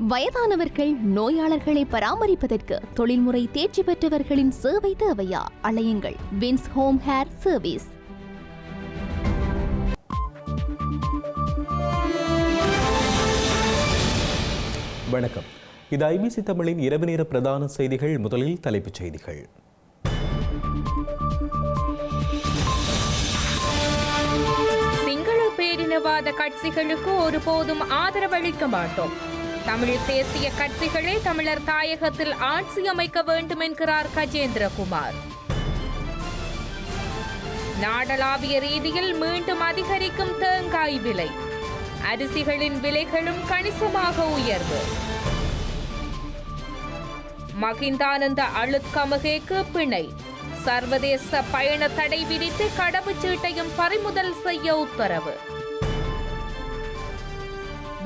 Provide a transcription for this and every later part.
வயதானவர்கள் நோயாளர்களை பராமரிப்பதற்கு தொழில்முறை தேர்ச்சி பெற்றவர்களின் சேவை தேவையா? அலையுங்கள். வின்ஸ் ஹோம் ஹேர் சர்வீஸ் வணக்கம். இது ஐபிசி தமிழின் இரவு நேர பிரதான செய்திகள். முதலில் தலைப்புச் செய்திகள். சிங்கள பேரினவாத கட்சிகளுக்கு ஒருபோதும் ஆதரவளிக்க மாட்டோம். தமிழ் பேசிய கட்சிகளே தமிழர் தாயகத்தில் ஆட்சி அமைக்க வேண்டும் என்கிறார் கஜேந்திரகுமார். நாடளாவிய ரீதியில் மீண்டும் அதிகரிக்கும் தேங்காய் விலை. அரிசிகளின் விலைகளும் கணிசமாக உயர்வு. மகிந்தானந்த அழுத்கமகேக்கு பிணை. சர்வதேச பயண தடை விதித்து கடவுச்சீட்டையும் பறிமுதல் செய்ய உத்தரவு.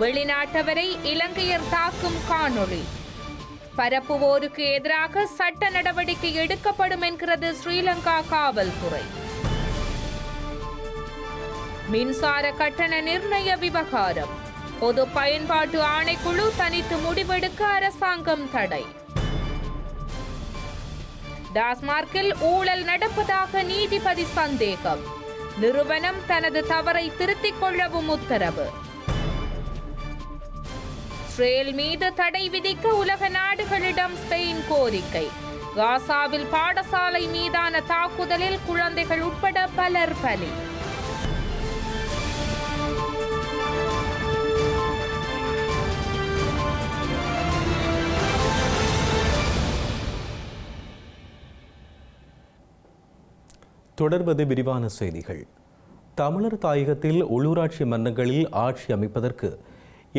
வெளிநாட்டவரை இலங்கையர் தாக்கும் காணொளி. பரப்புவோருக்கு எதிராக சட்ட நடவடிக்கை எடுக்கப்படும் என்கிறது ஸ்ரீலங்கா காவல்துறை. மின்சார கட்டண நிர்ணய விவகாரம். பொது பயன்பாட்டு ஆணைக்குழு தனித்து முடிவெடுக்க அரசாங்கம் தடை. டாஸ்மார்க்கில் ஊழல் நடப்பதாக நீதிபதி சந்தேகம். நிறுவனம் தனது தவறை திருத்திக் கொள்ளவும் உத்தரவு. இஸ்ரேல் மீது தடை விதிக்க உலக நாடுகளிடம் ஸ்பெயின் கோரிக்கை. காசாவில் பாடசாலை மீதான தாக்குதலில் குழந்தைகள் உட்பட பலர் பலி. தொடர்வது விரிவான செய்திகள். தமிழர் தாயகத்தில் உள்ளூராட்சி மன்றங்களில் ஆட்சி அமைப்பதற்கு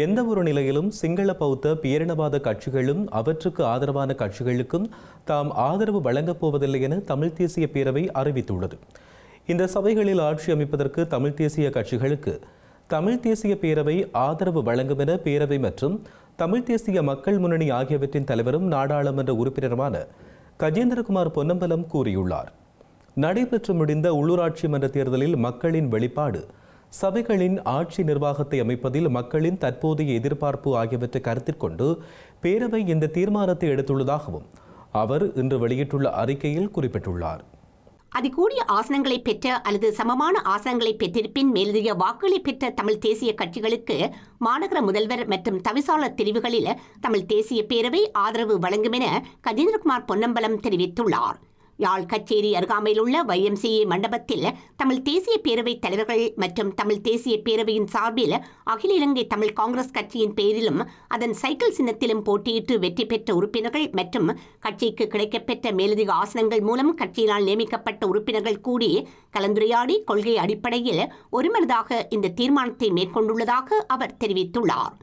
எந்த ஒரு நிலையிலும் சிங்கள பௌத்த பேரினவாத கட்சிகளும் அவற்றுக்கு ஆதரவான கட்சிகளுக்கும் தாம் ஆதரவு வழங்கப் போவதில்லை என தமிழ் தேசிய பேரவை அறிவித்துள்ளது. இந்த சபைகளில் ஆட்சி அமைப்பதற்கு தமிழ் தேசிய கட்சிகளுக்கு தமிழ் தேசிய பேரவை ஆதரவு வழங்கும் என பேரவை மற்றும் தமிழ் தேசிய மக்கள் முன்னணி ஆகியவற்றின் தலைவரும் நாடாளுமன்ற உறுப்பினருமான கஜேந்திரகுமார் பொன்னம்பலம் கூறியுள்ளார். நடைபெற்று முடிந்த உள்ளூராட்சி மன்ற தேர்தலில் மக்களின் வெளிப்பாடு சபைகளின் ஆட்சி நிர்வாகத்தை அமைப்பதில் மக்களின் தற்போதைய எதிர்பார்ப்பு ஆகியவற்றை கருத்தில் கொண்டு பேரவை இந்த தீர்மானத்தை எடுத்துள்ளதாகவும் அவர் இன்று வெளியிட்டுள்ள அறிக்கையில் குறிப்பிட்டுள்ளார். அதிகூடிய ஆசனங்களை பெற்ற அல்லது சமமான ஆசனங்களை பெற்றிருப்பின் மேலதிக வாக்குகளை பெற்ற தமிழ் தேசிய கட்சிகளுக்கு மாநகர முதல்வர் மற்றும் தவிசாளர் தெரிவுகளில் தமிழ் தேசிய பேரவை ஆதரவு வழங்கும் என கஜேந்திரகுமார் பொன்னம்பலம் தெரிவித்துள்ளார். யாழ் கச்சேரி அருகாமையில் உள்ள வைஎம்சிஏ மண்டபத்தில் தமிழ் தேசிய பேரவைத் தலைவர்கள் மற்றும் தமிழ் தேசிய பேரவையின் சார்பில் அகில இலங்கை தமிழ் காங்கிரஸ் கட்சியின் பெயரிலும் அதன் சைக்கிள் சின்னத்திலும் போட்டியிட்டு வெற்றி பெற்ற உறுப்பினர்கள் மற்றும் கட்சிக்கு கிடைக்கப்பெற்ற மேலதிக ஆசனங்கள் மூலம் கட்சியினால் நியமிக்கப்பட்ட உறுப்பினர்கள் கூடி கலந்துரையாடி கொள்கை அடிப்படையில் ஒருமனதாக இந்த தீர்மானத்தை மேற்கொண்டுள்ளதாக அவர் தெரிவித்துள்ளார்.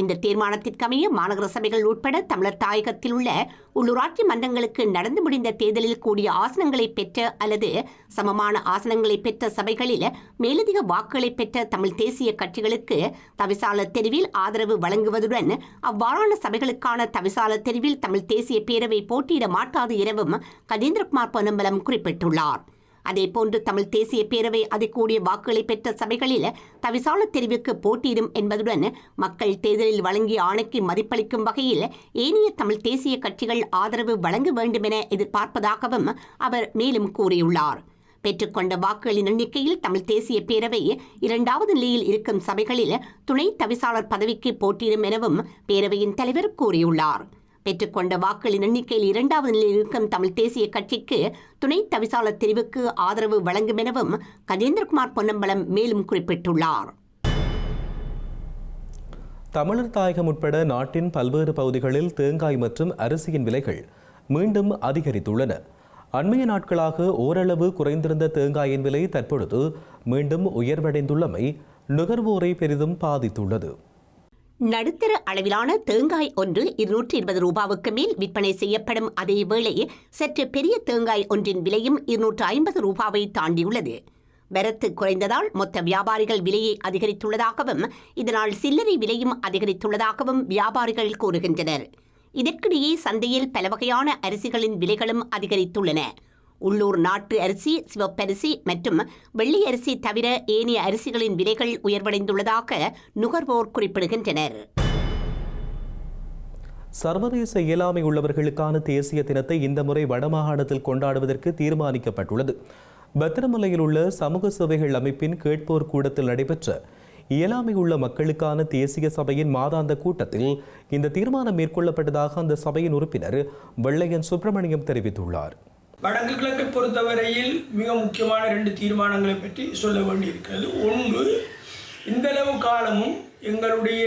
இந்த தீர்மானத்திற்கமைய மாநகர சபைகள் உட்பட தமிழர் தாயகத்தில் உள்ள உள்ளூராட்சி மன்றங்களுக்கு நடந்து முடிந்த தேர்தலில் கூடிய ஆசனங்களை பெற்ற அல்லது சமமான ஆசனங்களை பெற்ற சபைகளில் மேலதிக வாக்குகளை பெற்ற தமிழ் தேசிய கட்சிகளுக்கு தவிசாளர் தெரிவில் ஆதரவு வழங்குவதுடன் அவ்வாறான சபைகளுக்கான தவிசாளர் தெரிவில் தமிழ் தேசிய பேரவை போட்டியிட மாட்டாது எனவும் கஜேந்திரகுமார் பொன்னம்பலம் குறிப்பிட்டுள்ளார். அதேபோன்று தமிழ் தேசிய பேரவை அதை கூடிய வாக்குகளை பெற்ற சபைகளில் தவிசால தெரிவுக்கு போட்டியிடும் என்பதுடன் மக்கள் தேர்தலில் வழங்கிய ஆணைக்கு மதிப்பளிக்கும் வகையில் ஏனைய தமிழ் தேசிய கட்சிகள் ஆதரவு வழங்க வேண்டும் என எதிர்பார்ப்பதாகவும் அவர் மேலும் கூறியுள்ளார். பெற்றுக்கொண்ட வாக்குகளின் எண்ணிக்கையில் தமிழ் தேசிய பேரவை இரண்டாவது நிலையில் இருக்கும் சபைகளில் துணை தவிசாளர் பதவிக்கு போட்டியிடும் எனவும் பேரவையின் தலைவர் கூறியுள்ளார். பெற்றுக்கொண்ட வாக்குகளின் எண்ணிக்கையில் இரண்டாவது நிலையில் இருக்கும் தமிழ் தேசிய கட்சிக்கு துணை தவிசாளர் தெரிவுக்கு ஆதரவு வழங்கும் எனவும் கஜேந்திரகுமார் பொன்னம்பலம் மேலும் குறிப்பிட்டுள்ளார். தமிழர் தாயகம் உட்பட நாட்டின் பல்வேறு பகுதிகளில் தேங்காய் மற்றும் அரிசியின் விலைகள் மீண்டும் அதிகரித்துள்ளன. அண்மைய நாட்களாக ஓரளவு குறைந்திருந்த தேங்காயின் விலை தற்பொழுது மீண்டும் உயர்வடைந்துள்ளமை நுகர்வோரை பெரிதும் பாதித்துள்ளது. நடுத்தர அளவிலான தேங்காய் ஒன்று இருநூற்றி இருபது ரூபாவுக்கு மேல் விற்பனை செய்யப்படும். அதே வேளை சற்று பெரிய தேங்காய் ஒன்றின் விலையும் இருநூற்று ஐம்பது ரூபாவை தாண்டியுள்ளது. வரத்து குறைந்ததால் மொத்த வியாபாரிகள் விலையை அதிகரித்துள்ளதாகவும் இதனால் சில்லறை விலையும் அதிகரித்துள்ளதாகவும் வியாபாரிகள் கூறுகின்றனர். இதற்கிடையே சந்தையில் பல வகையான அரிசிகளின் விலைகளும் அதிகரித்துள்ளன. உள்ளூர் நாட்டு அரிசி சிவப்பரிசி மற்றும் வெள்ளி அரிசி தவிர ஏனைய அரிசிகளின் விலைகள் உயர்வடைந்துள்ளதாக நுகர்வோர் குறிப்பிடுகின்றனர். சர்வதேச இயலாமை உள்ளவர்களுக்கான தேசிய தினத்தை இந்த முறை வடமாகாணத்தில் கொண்டாடுவதற்கு தீர்மானிக்கப்பட்டுள்ளது. பத்திரமலையில் உள்ள சமூக சேவைகள் அமைப்பின் கேட்போர் கூடத்தில் நடைபெற்ற இயலாமை உள்ள மக்களுக்கான தேசிய சபையின் மாதாந்த கூட்டத்தில் இந்த தீர்மானம் மேற்கொள்ளப்பட்டதாக அந்த சபையின் உறுப்பினர் வெள்ளையன் சுப்பிரமணியம் தெரிவித்துள்ளார். வடக்கு கிழக்கை பொறுத்தவரையில் மிக முக்கியமான ரெண்டு தீர்மானங்களை பற்றி சொல்ல வேண்டியிருக்கிறது. ஒன்று இந்தளவு காலமும் எங்களுடைய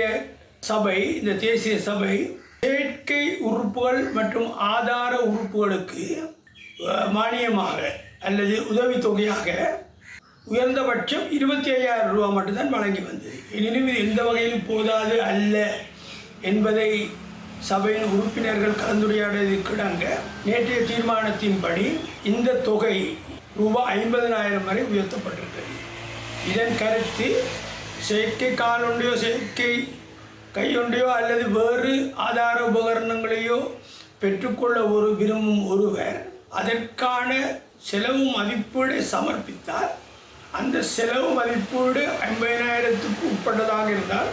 சபை இந்த தேசிய சபை செயற்கை உறுப்புகள் மற்றும் ஆதார உறுப்புகளுக்கு மானியமாக அல்லது உதவித்தொகையாக உயர்ந்தபட்சம் இருபத்தி ஐயாயிரம் ரூபா மட்டும்தான் வழங்கி வந்தது. எனினும் இது எந்த வகையிலும் போதாது அல்ல என்பதை சபையின் உறுப்பினர்கள் கலந்துரையாடியதற்கிடங்க நேற்றைய தீர்மானத்தின்படி இந்த தொகை ரூபாய் ஐம்பதனாயிரம் வரை உயர்த்தப்பட்டிருக்கிறது இதன் கருத்து செயற்கை காலொன்றையோ செயற்கை கையொன்றையோ அல்லது வேறு ஆதார உபகரணங்களையோ பெற்றுக்கொள்ள ஒரு விரும்பும் ஒருவர் அதற்கான செலவு மதிப்போடு சமர்ப்பித்தால் அந்த செலவு மதிப்பீடு ஐம்பதினாயிரத்துக்கு உட்பட்டதாக இருந்தால்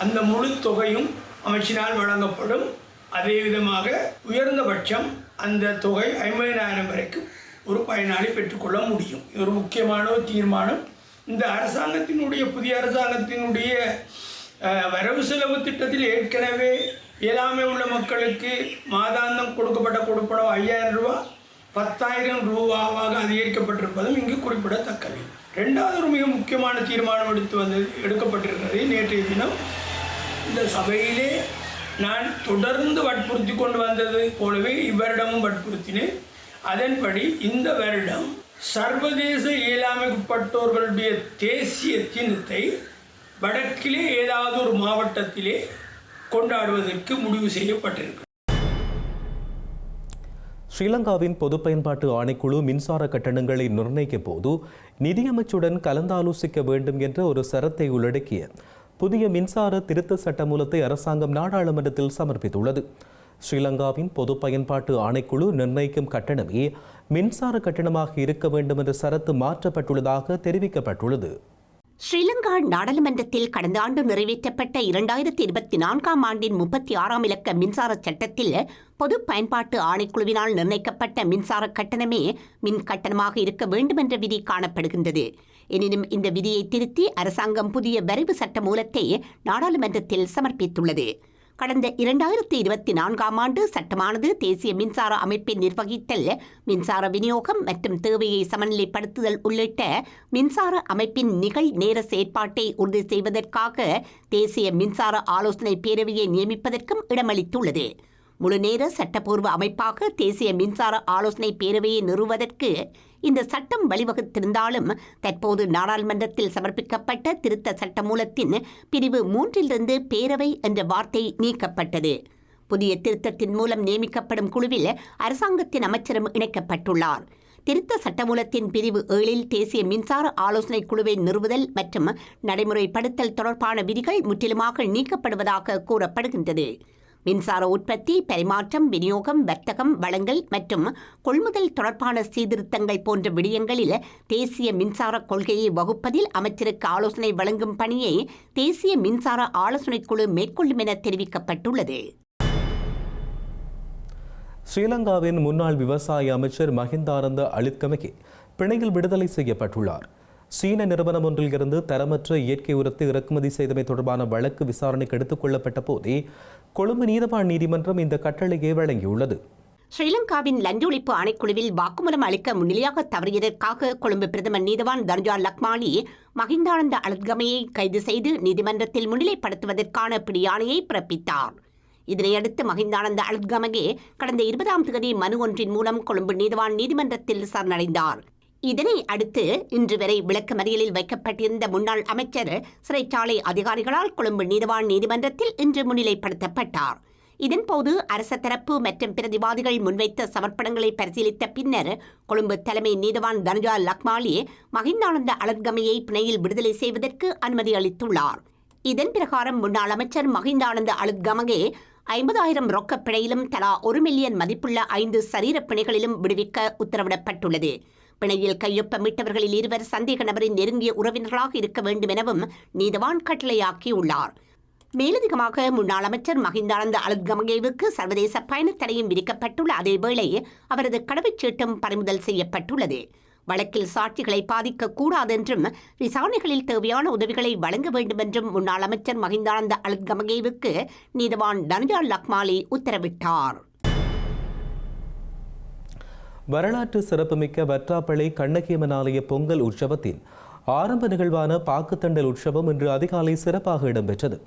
அந்த முழு தொகையும் அமைச்சினால் வழங்கப்படும். அதே விதமாக உயர்ந்தபட்சம் அந்த தொகை ஐம்பதினாயிரம் வரைக்கும் ஒரு பயனாளி பெற்றுக்கொள்ள முடியும். இது ஒரு முக்கியமான ஒரு தீர்மானம். இந்த அரசாங்கத்தினுடைய புதிய அரசாங்கத்தினுடைய வரவு செலவு திட்டத்தில் ஏற்கனவே இயலாமை உள்ள மக்களுக்கு மாதாந்தம் கொடுக்கப்பட்ட கொடுப்பனம் ஐயாயிரம் ரூபா பத்தாயிரம் ரூபாவாக அதிகரிக்கப்பட்டிருப்பதும் இங்கு குறிப்பிடத்தக்கது. ரெண்டாவது ஒரு மிக முக்கியமான தீர்மானம் எடுத்து வந்தது எடுக்கப்பட்டிருக்கிறது. நேற்றைய தினம் இந்த சபையிலே நான் தொடர்ந்து வற்புறுத்தி கொண்டு வந்தது போலவே இவ்வருடமும் வற்புறுத்தினேன். அதன்படி இந்த வருடம் சர்வதேச இயலாமைக்குட்பட்டோர்களுடைய தேசிய தினத்தை வடக்கிலே ஏதாவது ஒரு மாவட்டத்திலே கொண்டாடுவதற்கு முடிவு செய்யப்பட்டிருக்கிறது. ஸ்ரீலங்காவின் பொது பயன்பாட்டு ஆணைக்குழு மின்சார கட்டணங்களை நிர்ணயிக்கும் போது நிதியமைச்சுடன் கலந்தாலோசிக்க வேண்டும் என்ற ஒரு சரத்தை உள்ளடக்கிய புதிய மின்சார திருத்த சட்டமூலத்தை அரசாங்கம் நாடாளுமன்றத்தில் சமர்ப்பித்துள்ளது. ஸ்ரீலங்காவின் பொது பயன்பாட்டு ஆணைக்குழு நிர்ணயிக்கும் கட்டணமே மின்சார கட்டணமாக இருக்க வேண்டும் என்ற சரத்து மாற்றப்பட்டுள்ளதாக தெரிவிக்கப்பட்டுள்ளது. ஸ்ரீலங்கா நாடாளுமன்றத்தில் கடந்த ஆண்டு நிறைவேற்றப்பட்ட இரண்டாயிரத்தி இருபத்தி நான்காம் ஆண்டின் முப்பத்தி ஆறாம் இலக்க மின்சார சட்டத்தில் பொது பயன்பாட்டு ஆணைக்குழுவினால் நிர்ணயிக்கப்பட்ட மின்சார கட்டணமே மின் கட்டணமாக இருக்க வேண்டும் என்ற விதி காணப்படுகின்றது. எனினும் இந்த விதியை திருத்தி அரசாங்கம் புதிய வரைவு சட்ட மூலத்தை நாடாளுமன்றத்தில் சமர்ப்பித்துள்ளது. கடந்த இரண்டாயிரத்தி இருபத்தி நான்காம் ஆண்டு சட்டமானது தேசிய மின்சார அமைப்பை நிர்வகித்தல் மின்சார விநியோகம் மற்றும் தேவையை சமநிலைப்படுத்துதல் உள்ளிட்ட மின்சார அமைப்பின் நிகழ் நேர செயற்பாட்டை உறுதி செய்வதற்காக தேசிய மின்சார ஆலோசனை பேரவையை நியமிப்பதற்கும் இடமளித்துள்ளது. முழுநேர சட்டப்பூர்வ அமைப்பாக தேசிய மின்சார ஆலோசனை பேரவையை நிறுவதற்கு இந்த சட்டம் வழிவகுத்திருந்தாலும் தற்போது நாடாளுமன்றத்தில் சமர்ப்பிக்கப்பட்ட திருத்த சட்டமூலத்தின் பிரிவு மூன்றிலிருந்து பேரவை என்ற வார்த்தை நீக்கப்பட்டது. புதிய திருத்தத்தின் மூலம் நியமிக்கப்படும் குழுவில் அரசாங்கத்தின் அமைச்சரும் இணைக்கப்பட்டுள்ளார். திருத்த சட்டமூலத்தின் பிரிவு ஏழில் தேசிய மின்சார ஆலோசனை குழுவை நிறுவுதல் மற்றும் நடைமுறைப்படுத்தல் தொடர்பான விதிகள் முற்றிலுமாக நீக்கப்படுவதாக கூறப்படுகின்றது. மின்சார உற்பத்தி பரிமாற்றம் விநியோகம் வர்த்தகம் வளங்கள் மற்றும் கொள்முதல் தொடர்பான சீர்திருத்தங்கள் போன்ற விடயங்களில் தேசிய மின்சார கொள்கையை வகுப்பதில் அமைச்சருக்கு ஆலோசனை வழங்கும் பணியை தேசிய மின்சார ஆலோசனைக் குழு மேற்கொள்ளும் என தெரிவிக்கப்பட்டுள்ளது. ஸ்ரீலங்காவின் முன்னாள் விவசாய அமைச்சர் மஹிந்தானந்த அழுத்கமகி பிணையில் விடுதலை செய்யப்பட்டுள்ளார். சீன நிறுவனம் ஒன்றில் இருந்து தரமற்ற இயற்கை உரத்தை இறக்குமதி செய்தமை தொடர்பான வழக்கு விசாரணைக்கு எடுத்துக் கொள்ளப்பட்ட போதே கொழும்பு நீதவான் நீதிமன்றம் இந்த கட்டளையை வழங்கியுள்ளது. ஸ்ரீலங்காவின் லஞ்ச ஒழிப்பு ஆணைக்குழுவில் வாக்குமூலம் அளிக்க முன்னிலையாக தவறியதற்காக கொழும்பு பிரதமர் நீதவான் தர்ஜா லக்மானி மகிந்தானந்த அலத்கமையை கைது செய்து நீதிமன்றத்தில் முன்னிலைப்படுத்துவதற்கான பிடியாணையை பிறப்பித்தார். இதனையடுத்து மகிந்தானந்த அலத்கமகே கடந்த இருபதாம் தேதி மனு ஒன்றின் மூலம் கொழும்பு நீதவான் நீதிமன்றத்தில் சரணடைந்தார். இதனை அடுத்து இன்று வரை விளக்கமறியலில் வைக்கப்பட்டிருந்த முன்னாள் அமைச்சர் சிறைச்சாலை அதிகாரிகளால் கொழும்பு நீதவான் நீதிமன்றத்தில் இன்று முன்னிலைப்படுத்தப்பட்டார். இதன்போது அரச தரப்பு மற்றும் பிரதிவாதிகள் முன்வைத்த சமர்ப்பணங்களை பரிசீலித்த பின்னர் கொழும்பு தலைமை நீதவான் தனுஜா லக்மாலி மகிந்தானந்த அலர்கமையை பிணையில் விடுதலை செய்வதற்கு அனுமதி அளித்துள்ளார். இதன் பிரகாரம் முன்னாள் அமைச்சர் மகிந்தானந்த அலுத்கமகே ஐம்பதாயிரம் ரொக்க பிணையிலும் தலா ஒரு மில்லியன் மதிப்புள்ள ஐந்து சரீர பிணைகளிலும் விடுவிக்க உத்தரவிடப்பட்டுள்ளது. பிணையில் கையொப்பமிட்டவர்களில் இருவர் சந்தேக நபரின் நெருங்கிய உறவினர்களாக இருக்க வேண்டும் எனவும் நீதவான் கட்டளையாக்கியுள்ளார். மேலதிகமாக முன்னாள் அமைச்சர் மஹிந்தானந்த அலுத்கமகேவுக்கு சர்வதேச பயணத் தடையும் விதிக்கப்பட்டுள்ள அதேவேளை அவரது கடவுச்சீட்டும் பறிமுதல் செய்யப்பட்டுள்ளது. வழக்கில் சாட்சிகளை பாதிக்க கூடாதென்றும் விசாரணைகளில் தேவையான உதவிகளை வழங்க வேண்டும் என்றும் முன்னாள் அமைச்சர் மஹிந்தானந்த அலுத்கமகேவுக்கு நீதவான் தனஜால் லக்மாலி உத்தரவிட்டார். வரலாற்று சிறப்புமிக்க வற்றாப்பளை கண்ணகியம்மன் ஆலய பொங்கல் உற்சவத்தின் ஆரம்ப நிகழ்வான பாக்குத்தண்டல் உற்சவம் இன்று அதிகாலை சிறப்பாக இடம்பெற்றது.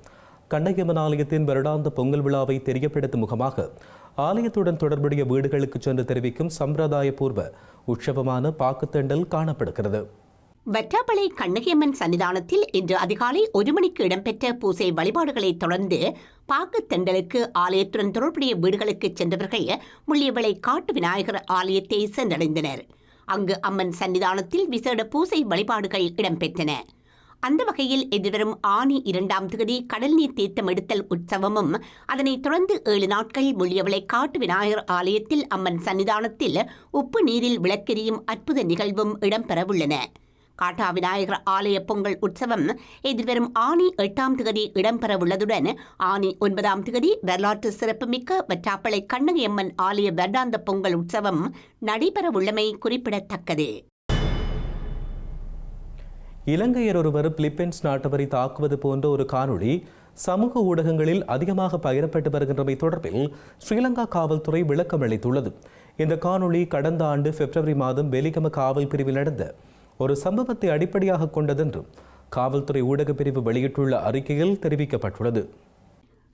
கண்ணகியம்மன் ஆலயத்தின் வருடாந்த பொங்கல் விழாவை தெரியப்படுத்தும் முகமாக ஆலயத்துடன் தொடர்புடைய வீடுகளுக்கு சென்று தெரிவிக்கும் சம்பிரதாயபூர்வ உற்சவமான பாக்குத்தண்டல் காணப்படுகிறது. வற்றாப்பளை கண்ணகியம்மன் சன்னிதானத்தில் இன்று அதிகாலை ஒரு மணிக்கு இடம்பெற்ற பூசை வழிபாடுகளைத் தொடர்ந்து பாக்குத்தண்டலுக்கு ஆலயத்துடன் தொடர்புடைய வீடுகளுக்கு சென்றவர்கள் முள்ளியவளை காட்டு விநாயகர் ஆலயத்தை சென்றடைந்தனர். அங்கு அம்மன் சன்னிதானத்தில் விசேட பூசை வழிபாடுகள் இடம்பெற்றன. அந்த வகையில் எதிர்வரும் ஆணி இரண்டாம் தேதி கடல் நீர் தீர்த்தம் எடுத்தல் உற்சவமும் அதனைத் தொடர்ந்து ஏழு நாட்கள் முள்ளியவளை காட்டு விநாயகர் ஆலயத்தில் அம்மன் சன்னிதானத்தில் உப்பு நீரில் விளக்கெரியும் அற்புத நிகழ்வும் இடம்பெறவுள்ளன. காட்டா விநாயகர் ஆலய பொங்கல் உற்சவம் எதிர்வரும் ஆணி எட்டாம் தேதி இடம்பெறவுள்ளதுடன் ஆணி ஒன்பதாம் தேதி வரலாற்று சிறப்புமிக்க வற்றாப்பளை கண்ணகியம்மன் ஆலய வருடாந்த பொங்கல் உற்சவம் நடைபெறவுள்ளமை குறிப்பிடத்தக்கது. இலங்கையர் ஒருவர் பிலிப்பைன்ஸ் நாட்டவரை தாக்குவது போன்ற ஒரு காணொளி சமூக ஊடகங்களில் அதிகமாக பகிரப்பட்டு வருகின்றமை தொடர்பில் ஸ்ரீலங்கா காவல்துறை விளக்கம் அளித்துள்ளது இந்த காணொளி கடந்த ஆண்டு பிப்ரவரி மாதம் வெலிகம காவல் பிரிவில் நடந்த ஒரு சம்பவத்தை அடிப்படையாக கொண்டதென்றும் காவல்துறை ஊடகப் பிரிவு வெளியிட்டுள்ள அறிக்கையில் தெரிவிக்கப்பட்டுள்ளது.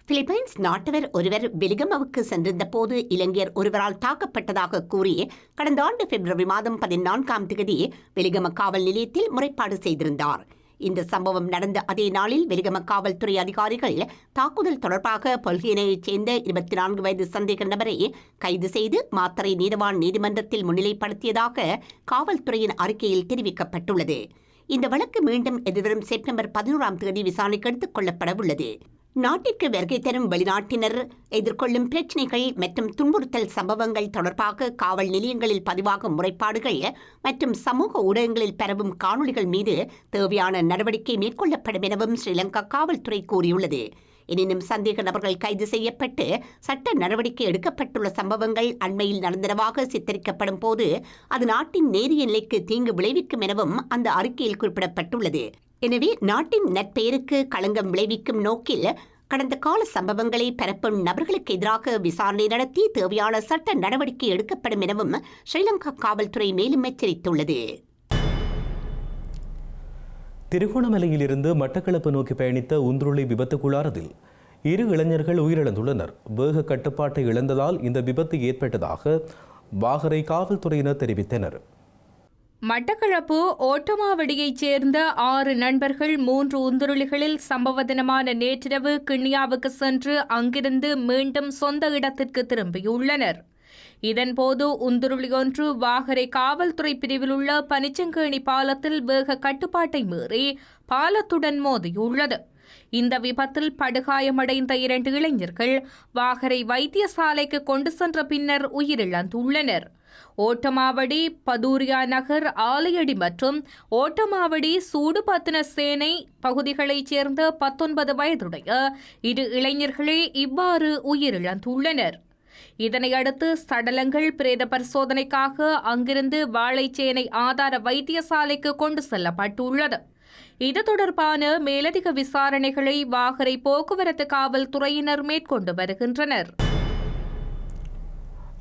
பிலிப்பைன்ஸ் நாட்டவர் ஒருவர் பெலிகமவுக்கு சென்றிருந்த போது இலங்கையர் ஒருவரால் தாக்கப்பட்டதாக கூறி கடந்த ஆண்டு பிப்ரவரி மாதம் பதினான்காம் தேதி வெலிகம காவல் நிலையத்தில் முறைப்பாடு செய்திருந்தார். இந்த சம்பவம் நடந்த அதே நாளில் வெலிகம காவல்துறை அதிகாரிகள் தாக்குதல் தொடர்பாக பொல்கியனையைச் சேர்ந்த இருபத்தி நான்கு வயது சந்தேக நபரை கைது செய்து மாத்தரை நீதவான் நீதிமன்றத்தில் முன்னிலைப்படுத்தியதாக காவல்துறையின் அறிக்கையில் தெரிவிக்கப்பட்டுள்ளது. இந்த வழக்கு மீண்டும் எதிர்வரும் செப்டம்பர் பதினோராம் தேதி விசாரணைக்கு எடுத்துக் கொள்ளப்பட உள்ளது. நாட்டிற்கு வருகை தரும் வெளிநாட்டினர் எதிர்கொள்ளும் பிரச்சினைகள் மற்றும் துன்புறுத்தல் சம்பவங்கள் தொடர்பாக காவல் நிலையங்களில் பதிவாகும் முறைப்பாடுகள் மற்றும் சமூக ஊடகங்களில் பரவும் காணொளிகள் மீது தேவையான நடவடிக்கை மேற்கொள்ளப்படும் எனவும் ஸ்ரீலங்கா காவல்துறை கூறியுள்ளது. எனினும் சந்தேக நபர்கள் கைது செய்யப்பட்டு சட்ட நடவடிக்கை எடுக்கப்பட்டுள்ள சம்பவங்கள் அண்மையில் நடந்தனவாக சித்தரிக்கப்படும் போது அது நாட்டின் நேரிய நிலைக்கு தீங்கு விளைவிக்கும் எனவும் அந்த அறிக்கையில் குறிப்பிடப்பட்டுள்ளது. எனவே நாட்டின் நற்பெயருக்கு களங்கம் விளைவிக்கும் நோக்கில் கடந்த கால சம்பவங்களை பரப்பும் நபர்களுக்கு எதிராக விசாரணை நடத்தி தேவையான சட்ட நடவடிக்கை எடுக்கப்படும் எனவும் ஸ்ரீலங்கா காவல்துறை மேலும் எச்சரித்துள்ளது. திருகோணமலையிலிருந்து மட்டக்களப்பு நோக்கி பயணித்த உந்துருளி விபத்துக்குள்ளானதில் இரு இளைஞர்கள் உயிரிழந்துள்ளனர். வேக கட்டுப்பாட்டை இழந்ததால் இந்த விபத்து ஏற்பட்டதாக வாகரை காவல்துறையினர் தெரிவித்தனர். மட்டக்களப்பு ஓட்டமாவடியைச் சேர்ந்த ஆறு நண்பர்கள் மூன்று உந்துருளிகளில் சம்பவ தினமான நேற்றிரவு கிண்ணியாவுக்கு சென்று அங்கிருந்து மீண்டும் சொந்த இடத்திற்கு திரும்பியுள்ளனர். இதன்போது உந்துருளி ஒன்று வாகரை காவல்துறை பிரிவில் உள்ள பனிச்சங்கேணி பாலத்தில் வேக கட்டுப்பாட்டை மீறி பாலத்துடன் மோதியுள்ளது. இந்த விபத்தில் படுகாயமடைந்த இரண்டு இளைஞர்கள் வாகரை வைத்தியசாலைக்கு கொண்டு சென்ற பின்னர் உயிரிழந்துள்ளனர். ஓட்டமாவடி பதூரியா நகர் ஆலையடி மற்றும் ஓட்டமாவடி சூடுபத்தின சேனை பகுதிகளைச் சேர்ந்த பத்தொன்பது வயதுடைய இரு இளைஞர்களே இவ்வாறு உயிரிழந்துள்ளனர். இதனையடுத்து சடலங்கள் பிரேத பரிசோதனைக்காக அங்கிருந்து வாழைச்சேனை ஆதார வைத்தியசாலைக்கு கொண்டு செல்லப்பட்டுள்ளது. இது தொடர்பான மேலதிக விசாரணைகளை வாகரை போக்குவரத்து காவல்துறையினர் மேற்கொண்டு வருகின்றனர்.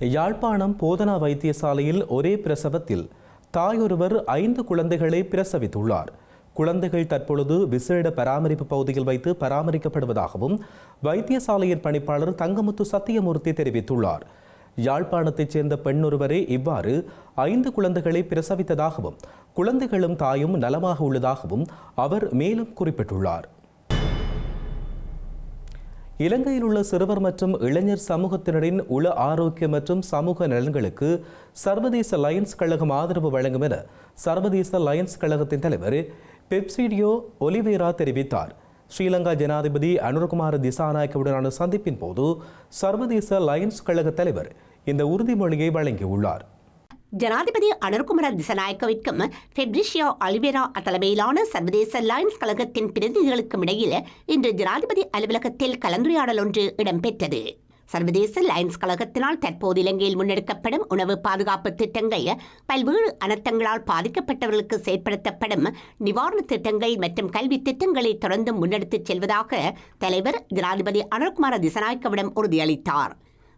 யாழ்ப்பாணம் போதனா வைத்தியசாலையில் ஒரே பிரசவத்தில் தாயொருவர் ஐந்து குழந்தைகளை பிரசவித்துள்ளார். குழந்தைகள் தற்பொழுது விசேட பராமரிப்பு பகுதியில் வைத்து பராமரிக்கப்படுவதாகவும் வைத்தியசாலையின் பணிப்பாளர் தங்கமுத்து சத்தியமூர்த்தி தெரிவித்துள்ளார். யாழ்ப்பாணத்தைச் சேர்ந்த பெண் ஒருவரே இவ்வாறு ஐந்து குழந்தைகளை பிரசவித்ததாகவும் குழந்தைகளும் தாயும் நலமாக உள்ளதாகவும் அவர் மேலும் குறிப்பிட்டுள்ளார். இலங்கையில் உள்ள சிறுவர் மற்றும் இளைஞர் சமூகத்தினரின் உள ஆரோக்கியம் மற்றும் சமூக நலன்களுக்கு சர்வதேச லயன்ஸ் கழகம் ஆதரவு வழங்கும் என சர்வதேச லயன்ஸ் கழகத்தின் தலைவர் பெப்சிடியோ ஒலிவேரா தெரிவித்தார். ஸ்ரீலங்கா ஜனாதிபதி அனுர்குமார் திசாநாயக்கவுடனான சந்திப்பின் போது சர்வதேச லயன்ஸ் கழக தலைவர் இந்த உறுதிமொழியை வழங்கியுள்ளார். ஜனாதிபதி அனுர்குமர திசநாயக்கவிற்கும் ஃபெப்ரிஷியோ அலிவேரா தலைமையிலான சர்வதேச லயன்ஸ் கழகத்தின் பிரதிநிதிகளுக்கும் இடையில் இன்று ஜனாதிபதி அலுவலகத்தில் கலந்துரையாடல் ஒன்று இடம்பெற்றது. சர்வதேச லயன்ஸ் கழகத்தினால் தற்போது இலங்கையில் முன்னெடுக்கப்படும் உணவு பாதுகாப்பு திட்டங்கள் பல்வேறு அனர்த்தங்களால் பாதிக்கப்பட்டவர்களுக்கு செயற்படுத்தப்படும் நிவாரண திட்டங்கள் மற்றும் கல்வி திட்டங்களை தொடர்ந்து முன்னெடுத்துச் செல்வதாக தலைவர் ஜனாதிபதி அனுர்குமார திசநாயக்கவிடம் உறுதியளித்தார்.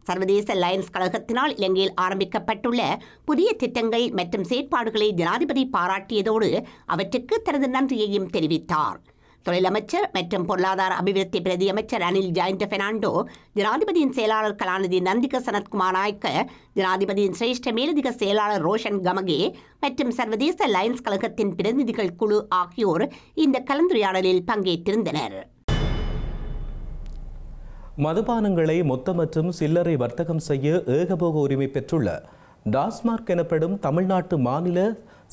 சர்வதேச லயன்ஸ் கழகத்தினால் இலங்கையில் ஆரம்பிக்கப்பட்டுள்ள புதிய திட்டங்கள் மற்றும் செயற்பாடுகளை ஜனாதிபதி பாராட்டியதோடு அவற்றுக்கு தனது நன்றியையும் தெரிவித்தார். தொழிலமைச்சர் மற்றும் பொருளாதார அபிவிருத்தி பிரதி அமைச்சர் அனில் ஜாயிண்ட் பெர்னாண்டோ ஜனாதிபதியின் செயலாளர் கலாநிதி நந்திக சனத்குமார் நாயக்க ஜனாதிபதியின் சிரேஷ்ட மேலதிக செயலாளர் ரோஷன் கமகே மற்றும் சர்வதேச லயன்ஸ் கழகத்தின் பிரதிநிதிகள் குழு ஆகியோர் இந்த கலந்துரையாடலில் பங்கேற்றிருந்தனர். மதுபானங்களை மொத்த மற்றும் சில்லறை வர்த்தகம் செய்ய ஏகபோக உரிமை பெற்றுள்ள டாஸ்மார்க் எனப்படும் தமிழ்நாட்டு மாநில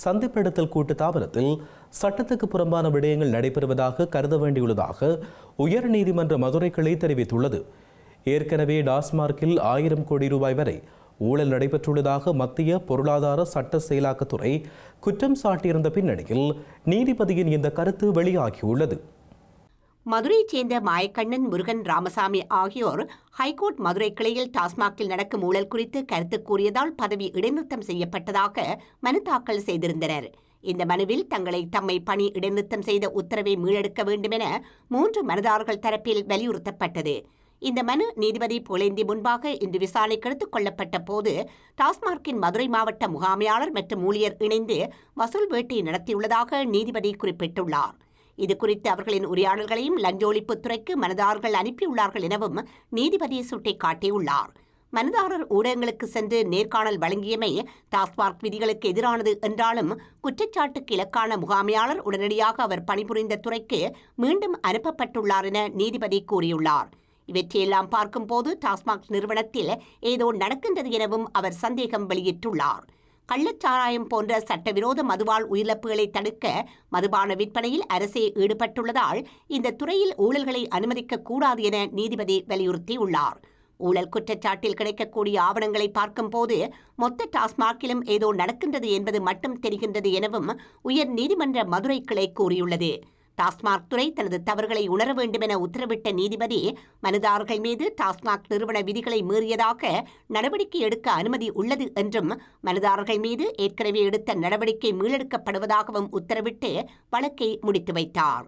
சந்தைப்படுத்தல் கூட்டு தாபனத்தில் சட்டத்துக்கு புறம்பான விடயங்கள் நடைபெறுவதாக கருத வேண்டியுள்ளதாக உயர்நீதிமன்ற மதுரை கிளை தெரிவித்துள்ளது. ஏற்கனவே டாஸ்மார்க்கில் ஆயிரம் கோடி ரூபாய் வரை ஊழல் நடைபெற்றுள்ளதாக மத்திய பொருளாதார சட்ட செயலாக்கத்துறை குற்றம் சாட்டியிருந்த பின்னணியில் நீதிபதியின் இந்த கருத்து வெளியாகியுள்ளது. மதுரையைச் சேர்ந்த மாயக்கண்ணன் முருகன் ராமசாமி ஆகியோர் ஹைகோர்ட் மதுரை கிளையில் டாஸ்மாகில் நடக்கும் ஊழல் குறித்து கருத்து கூறியதால் பதவி இடைநிறுத்தம் செய்யப்பட்டதாக மனு தாக்கல் செய்திருந்தனர். இந்த மனுவில் தங்களை தம்மை பணி இடைநிறுத்தம் செய்த உத்தரவை மீளெடுக்க வேண்டுமென மூன்று மனுதாரர்கள் தரப்பில் வலியுறுத்தப்பட்டது. இந்த மனு நீதிபதி புலேந்தி முன்பாக இன்று விசாரணைக்கு எடுத்துக் கொள்ளப்பட்ட போது டாஸ்மார்க்கின் மதுரை மாவட்ட முகாமையாளர் மற்றும் ஊழியர் இணைந்து வசூல் வேட்டை நடத்தியுள்ளதாக நீதிபதி குறிப்பிட்டுள்ளார். இது குறித்து அவர்களின் உரையாடல்களையும் லஞ்ச ஒழிப்புத்துறைக்கு மனதாரர்கள் அனுப்பியுள்ளார்கள் எனவும் நீதிபதி சுட்டிக்காட்டியுள்ளார். மனதாரர் ஊடகங்களுக்கு சென்று நேர்காணல் வழங்கியமை டாஸ்மாக் விதிகளுக்கு எதிரானது என்றாலும் குற்றச்சாட்டுக்கு இலக்கான முகாமையாளர் உடனடியாக அவர் பணிபுரிந்த துறைக்கு மீண்டும் அனுப்பப்பட்டுள்ளார் என நீதிபதி கூறியுள்ளார். இவற்றையெல்லாம் பார்க்கும்போது டாஸ்மாக் நிறுவனத்தில் ஏதோ நடக்கின்றது எனவும் அவர் சந்தேகம் வெளியிட்டுள்ளார். கள்ளச்சாராயம் போன்ற சட்டவிரோத மதுவால் உயிரிழப்புகளை தடுக்க மதுபான விற்பனையில் அரசே ஈடுபட்டுள்ளதால் இந்த துறையில் ஊழல்களை அனுமதிக்க கூடாது என நீதிபதி வலியுறுத்தியுள்ளார். ஊழல் குற்றச்சாட்டில் கிடைக்கக்கூடிய ஆவணங்களை பார்க்கும்போது மொத்த டாஸ்மாகிலும் ஏதோ நடக்கின்றது என்பது மட்டும் தெரிகின்றது எனவும் உயர் நீதிமன்ற மதுரை கிளை கூறியுள்ளது. டாஸ்மாக் துறை தனது தவறுகளை உணர வேண்டும் என உத்தரவிட்ட நீதிபதி மனுதாரர்கள் மீது டாஸ்மாக் நிறுவன விதிகளை மீறியதாக நடவடிக்கை எடுக்க அனுமதி உள்ளது என்றும் மனுதாரர்கள் மீது ஏற்கனவே எடுத்த நடவடிக்கை மீளெடுக்கப்படுவதாகவும் உத்தரவிட்டு வழக்கை முடித்து வைத்தார்.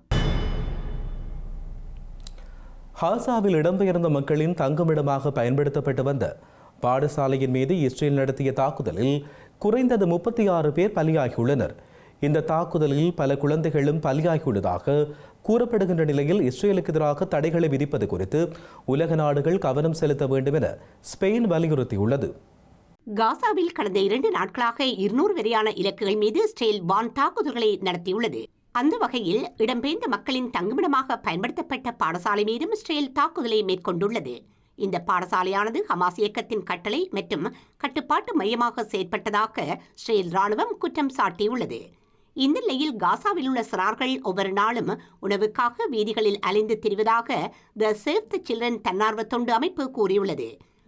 ஹாசாவில் இடம்பெயர்ந்த மக்களின் தங்குமிடமாக பயன்படுத்தப்பட்டு வந்த பாடசாலையின் மீது இஸ்ரேல் நடத்திய தாக்குதலில் குறைந்தது முப்பத்தி ஆறு பேர் பலியாகியுள்ளனர். இந்த தாக்குதலில் பல குழந்தைகளும் பலியாகியுள்ளதாக கூறப்படுகின்ற நிலையில் இஸ்ரேலுக்கு எதிராக தடைகளை விதிப்பது குறித்து உலக நாடுகள் கவனம் செலுத்த வேண்டும் என ஸ்பெயின் வலியுறுத்தியுள்ளது. காசாவில் கடந்த இரண்டு நாட்களாக இருநூறு வரையான இலக்குகள் மீது இஸ்ரேல் வான் தாக்குதல்களை நடத்தியுள்ளது. அந்த வகையில் இடம்பெயர்ந்த மக்களின் தங்குமிடமாக பயன்படுத்தப்பட்ட பாடசாலை மீதும் இஸ்ரேல் தாக்குதலை மேற்கொண்டுள்ளது. இந்த பாடசாலையானது ஹமாஸ் இயக்கத்தின் கட்டளை மற்றும் கட்டுப்பாட்டு மையமாக செயற்பட்டதாக இஸ்ரேல் ராணுவம் குற்றம் சாட்டியுள்ளது. இந்த நிலையில் காசாவில் உள்ள சிறார்கள் ஒவ்வொரு நாளும் உணவுக்காக வீதிகளில் அலைந்து திரிவதாக த சேவ் த சில்ட்ரன் தன்னார்வ தொண்டு அமைப்பு கூறியுள்ளது.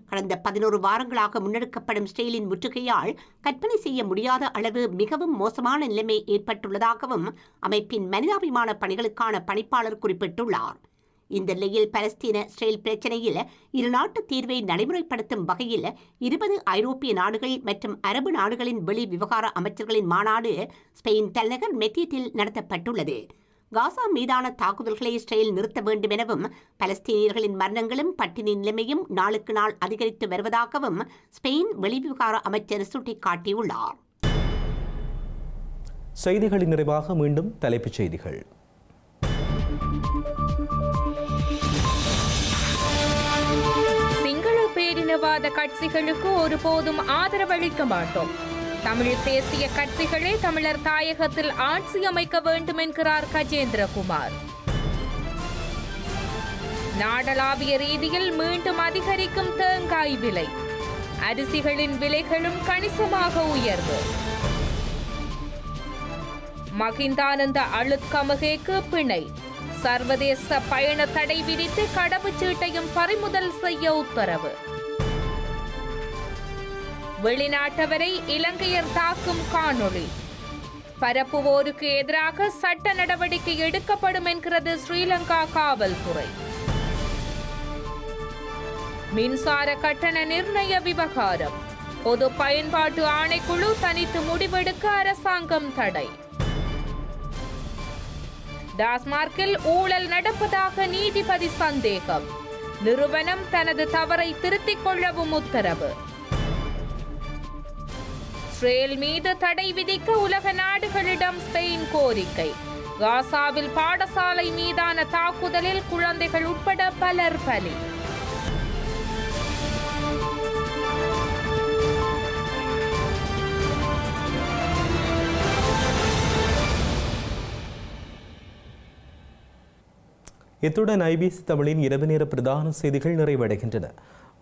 கடந்த பதினோரு வாரங்களாக முன்னெடுக்கப்படும் ஸ்டெயிலின் முற்றுகையால் கற்பனை செய்ய முடியாத அளவு மிகவும் மோசமான நிலைமை ஏற்பட்டுள்ளதாகவும் அமைப்பின் மனிதாபிமான பணிகளுக்கான பணிப்பாளர் குறிப்பிட்டுள்ளார். இந்த நிலையில் பலஸ்தீன இஸ்ரேல் பிரச்சினையில் இரு நாட்டு தீர்வை நடைமுறைப்படுத்தும் வகையில் இருபது ஐரோப்பிய நாடுகள் மற்றும் அரபு நாடுகளின் வெளி விவகார அமைச்சர்களின் மாநாடு ஸ்பெயின் தலைநகர் மெத்தீட்டில் நடத்தப்பட்டுள்ளது. காசா மீதான தாக்குதல்களை இஸ்ரேல் நிறுத்த வேண்டும் எனவும் பலஸ்தீனியர்களின் மரணங்களும் பட்டினி நிலைமையும் நாளுக்கு நாள் அதிகரித்து வருவதாகவும் ஸ்பெயின் வெளிவிவகார அமைச்சர் சுட்டிக்காட்டியுள்ளார். செய்திகளின் நிறைவாக மீண்டும் தலைப்புச் செய்திகள். தீவிரவாத கட்சிகளுக்கு ஒருபோதும் ஆதரவளிக்க மாட்டோம். தமிழ் தேசிய கட்சிகளே தமிழர் தாயகத்தில் ஆட்சி அமைக்க வேண்டும் என்கிறார் கஜேந்திரகுமார். நாடளாவிய ரீதியில் மீண்டும் அதிகரிக்கும் தேங்காய் விலை. அரிசிகளின் விலைகளும் கணிசமாக உயர்வு. மகிந்தானந்த அழுத்கமுகேக்கு பிணை. சர்வதேச பயண தடை விதித்து கடவுச்சீட்டையும் பறிமுதல் செய்ய உத்தரவு. வெளிநாட்டவரை இலங்கையர் தாக்கும் காணொளி. பரப்புவோருக்கு எதிராக சட்ட நடவடிக்கை எடுக்கப்படும் என்கிறது ஸ்ரீலங்கா காவல்துறை. மின்சார கட்டண நிர்ணய விவகாரம். பொது பயன்பாட்டு ஆணைக்குழு தனித்து முடிவெடுக்க அரசாங்கம் தடை. டாஸ்மார்க்கில் ஊழல் நடப்பதாக நீதிபதி சந்தேகம். நிறுவனம் தனது தவறை திருத்திக் கொள்ளவும் உத்தரவு. இஸ்ரேல் மீது தடை விதிக்க உலக நாடுகளிடம் ஸ்பெயின் கோரிக்கை. காசாவில் பாடசாலை மீதான தாக்குதலில் குழந்தைகள் உட்பட பலர் பலி. இத்துடன் ஐபிசி தமிழின் இரவு நேர பிரதான செய்திகள் நிறைவடைகின்றன.